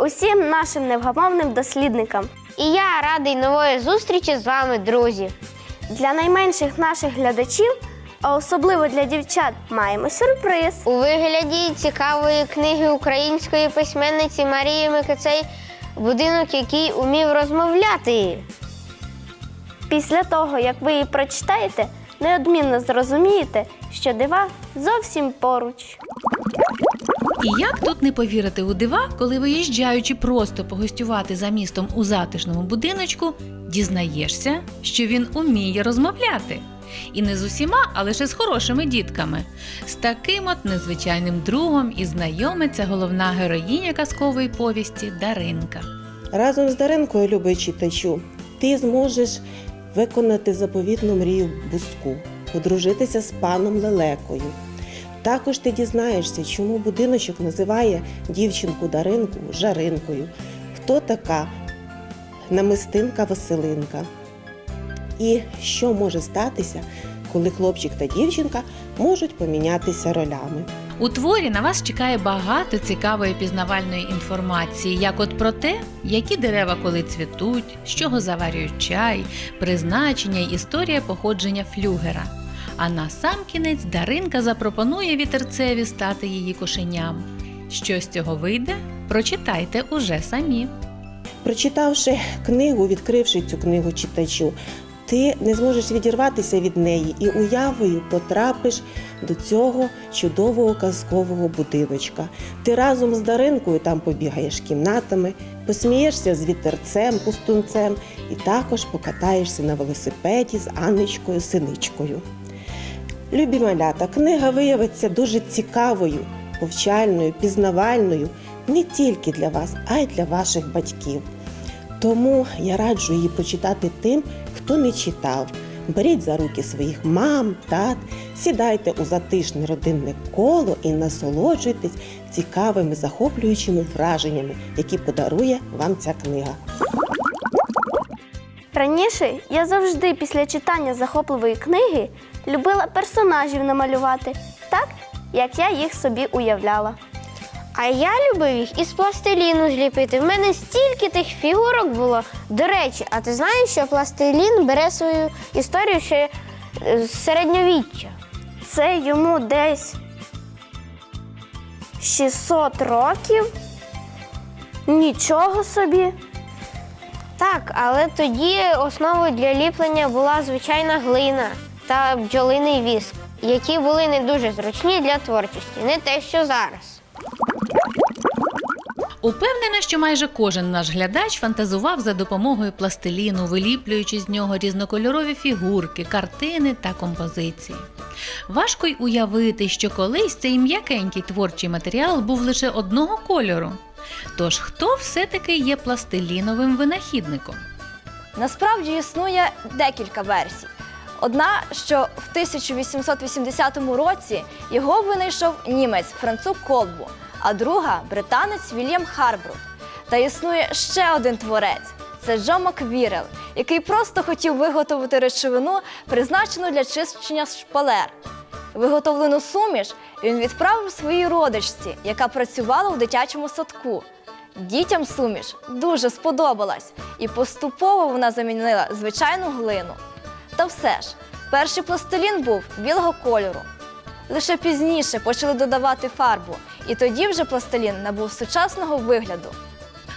усім нашим невгамовним дослідникам. І я радий нової зустрічі з вами, друзі. Для найменших наших глядачів, а особливо для дівчат, маємо сюрприз. У вигляді цікавої книги української письменниці Марії Микицей будинок, який умів розмовляти. Після того, як ви її прочитаєте, неодмінно зрозумієте, що дива зовсім поруч. І як тут не повірити у дива, коли виїжджаючи просто погостювати за містом у затишному будиночку, дізнаєшся, що він уміє розмовляти. І не з усіма, а лише з хорошими дітками. З таким от незвичайним другом і знайомиться головна героїня казкової повісті Даринка. Разом з Даренкою, любий читачу, ти зможеш виконати заповітну мрію буску, подружитися з паном Лелекою. Також ти дізнаєшся, чому будиночок називає дівчинку Даринку Жаринкою, хто така намистинка Василинка. І що може статися, коли хлопчик та дівчинка можуть помінятися ролями. У творі на вас чекає багато цікавої пізнавальної інформації, як от про те, які дерева коли цвітуть, з чого заварюють чай, призначення й історія походження флюгера. А на сам кінець Даринка запропонує вітерцеві стати її кошеням. Що з цього вийде, прочитайте уже самі. Прочитавши книгу, відкривши цю книгу читачу, ти не зможеш відірватися від неї і уявою потрапиш до цього чудового казкового будиночка. Ти разом з Даринкою там побігаєш кімнатами, посмієшся з вітерцем, пустунцем і також покатаєшся на велосипеді з Анничкою Синичкою. Любі малята, книга виявиться дуже цікавою, повчальною, пізнавальною не тільки для вас, а й для ваших батьків. Тому я раджу її почитати тим, хто не читав. Беріть за руки своїх мам, тат, сідайте у затишне родинне коло і насолоджуйтесь цікавими захоплюючими враженнями, які подарує вам ця книга. Раніше я завжди після читання захопливої книги любила персонажів намалювати, так як я їх собі уявляла. А я любив їх із пластиліну зліпити. В мене стільки тих фігурок було. До речі, а ти знаєш, що пластилін бере свою історію ще е, з середньовіччя? Це йому десь 600 років. Нічого собі. Так, але тоді основою для ліплення була звичайна глина та бджолиний віск, які були не дуже зручні для творчості, не те, що зараз. Упевнена, що майже кожен наш глядач фантазував за допомогою пластиліну, виліплюючи з нього різнокольорові фігурки, картини та композиції. Важко й уявити, що колись цей м'якенький творчий матеріал був лише одного кольору. Тож хто все-таки є пластиліновим винахідником? Насправді існує декілька версій. Одна, що в 1880 році його винайшов німець Францук Колбу, а друга британець Вільям Харбруд. Та існує ще один творець це Джо Маквірел, який просто хотів виготовити речовину, призначену для чищення шпалер. Виготовлену суміш він відправив своїй родичці, яка працювала у дитячому садку. Дітям суміш дуже сподобалась, і поступово вона замінила звичайну глину. Та все ж, перший пластилін був білого кольору. Лише пізніше почали додавати фарбу, і тоді вже пластилін набув сучасного вигляду.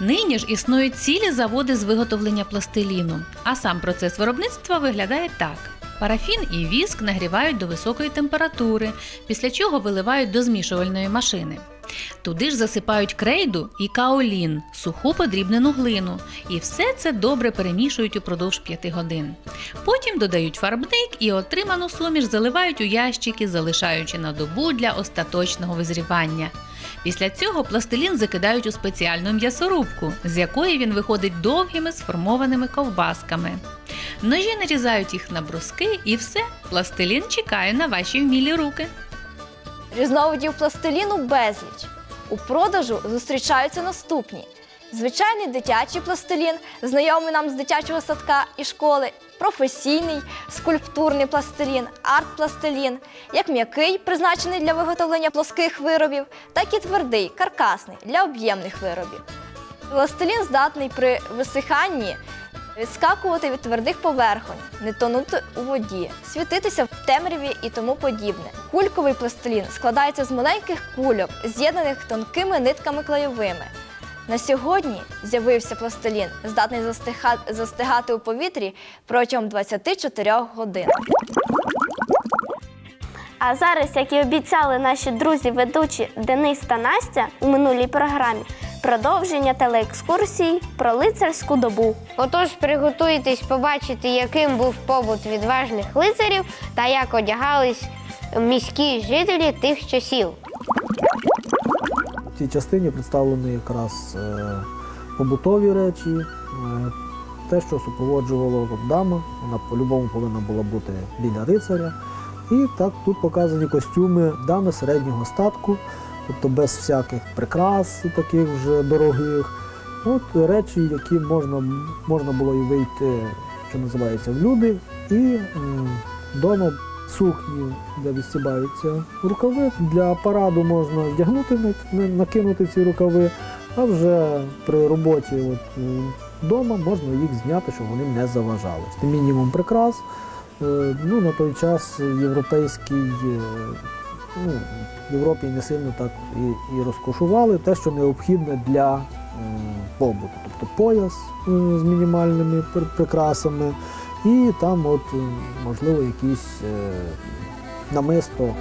Нині ж існують цілі заводи з виготовлення пластиліну, а сам процес виробництва виглядає так. Парафін і віск нагрівають до високої температури, після чого виливають до змішувальної машини. Туди ж засипають крейду і каолін, суху подрібнену глину, і все це добре перемішують упродовж 5 годин. Потім додають фарбник і отриману суміш заливають у ящики, залишаючи на добу для остаточного визрівання. Після цього пластилін закидають у спеціальну м'ясорубку, з якої він виходить довгими сформованими ковбасками. Ножі нарізають їх на бруски, і все, пластилін чекає на ваші вмілі руки. Різновидів пластиліну безліч. У продажу зустрічаються наступні: звичайний дитячий пластилін, знайомий нам з дитячого садка і школи, професійний скульптурний пластилін, арт-пластилін, як м'який, призначений для виготовлення плоских виробів, так і твердий, каркасний для об'ємних виробів. Пластилін здатний при висиханні відскакувати від твердих поверхонь, не тонути у воді, світитися в темряві і тому подібне. Кульковий пластилін складається з маленьких кульок, з'єднаних тонкими нитками клейовими. На сьогодні з'явився пластилін, здатний застига- застигати у повітрі протягом 24 годин. А зараз, як і обіцяли наші друзі-ведучі Денис та Настя у минулій програмі, продовження телеекскурсії про лицарську добу. Отож, приготуйтесь побачити, яким був побут відважних лицарів та як одягались міські жителі тих часів. Цій частині представлені якраз е, побутові речі, е, те, що супроводжувало от дама, вона по-любому повинна була бути біля рицаря. І так тут показані костюми дами середнього статку, тобто без всяких прикрас таких вже дорогих. От речі, які можна, можна було і вийти, що називається, в люди, і вдома сукні, де відстібаються рукави. Для параду можна вдягнути, на- на- накинути ці рукави, а вже при роботі от, вдома можна їх зняти, щоб вони не заважали. Це мінімум прикрас. Е, Ну, на той час європейський, е, ну, в Європі не сильно так і, і розкошували те, що необхідне для побуту. Тобто пояс е, з мінімальними пр- прикрасами, і там, от, е, можливо, якісь е, намисто.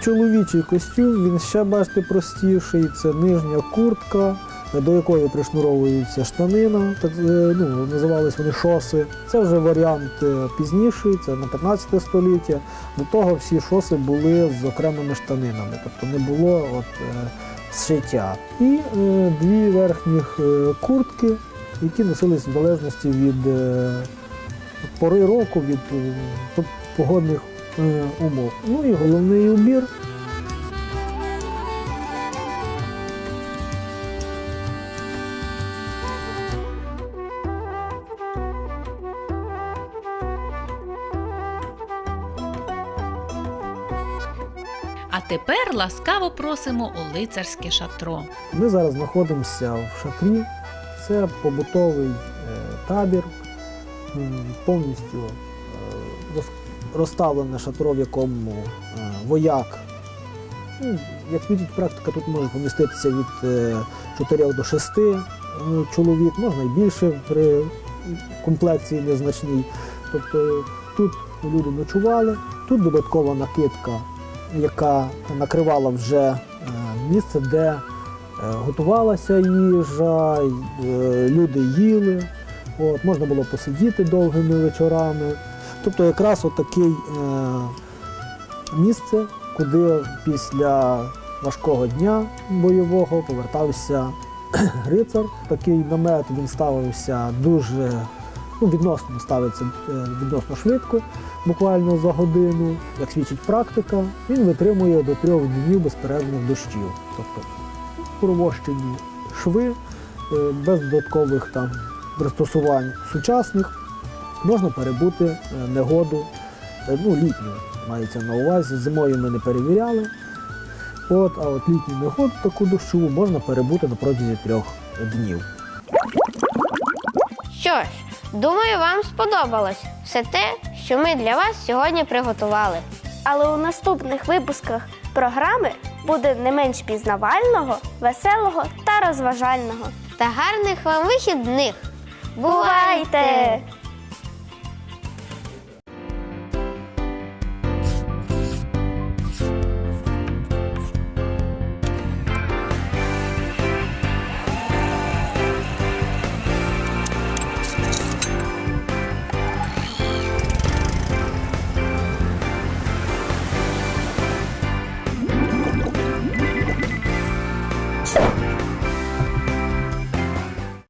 Чоловічий костюм, він ще бачите простіший. Це нижня куртка, до якої пришнуровується штанина, так е, ну, називались вони шоси. Це вже варіант е, пізніший, це на 15 століття. До того всі шоси були з окремими штанинами, тобто не було от, е, зшиття. І е, дві верхніх куртки, які носились в залежності від е, пори року, від е, погодних е, умов. Ну і головний убір. Тепер ласкаво просимо у лицарське шатро. Ми зараз знаходимося в шатрі. Це побутовий е, табір, повністю е, розставлене шатро, в якому е, вояк. Ну, як свідчить практика, тут може поміститися від е, 4 до 6 е, чоловік, можна і більше при комплекції незначній. Тобто тут люди ночували, тут додаткова накидка, яка накривала вже е, місце, де е, готувалася їжа, е, люди їли, от, можна було посидіти довгими вечорами. Тобто якраз отакий е, місце, куди після важкого дня бойового повертався рицар. Такий намет він ставився дуже ну, відносно ставиться е, відносно швидко, буквально за годину. Як свідчить практика, він витримує до трьох днів безперервних дощів. Тобто провощені шви е, без додаткових там пристосувань сучасних можна перебути е, негоду, ну, літню мається на увазі. Зимою ми не перевіряли. От, а от літню негоду таку дощову можна перебути на протязі трьох днів. Що ж, думаю, вам сподобалось все те, що ми для вас сьогодні приготували. Але у наступних випусках програми буде не менш пізнавального, веселого та розважального. Та гарних вам вихідних! Бувайте!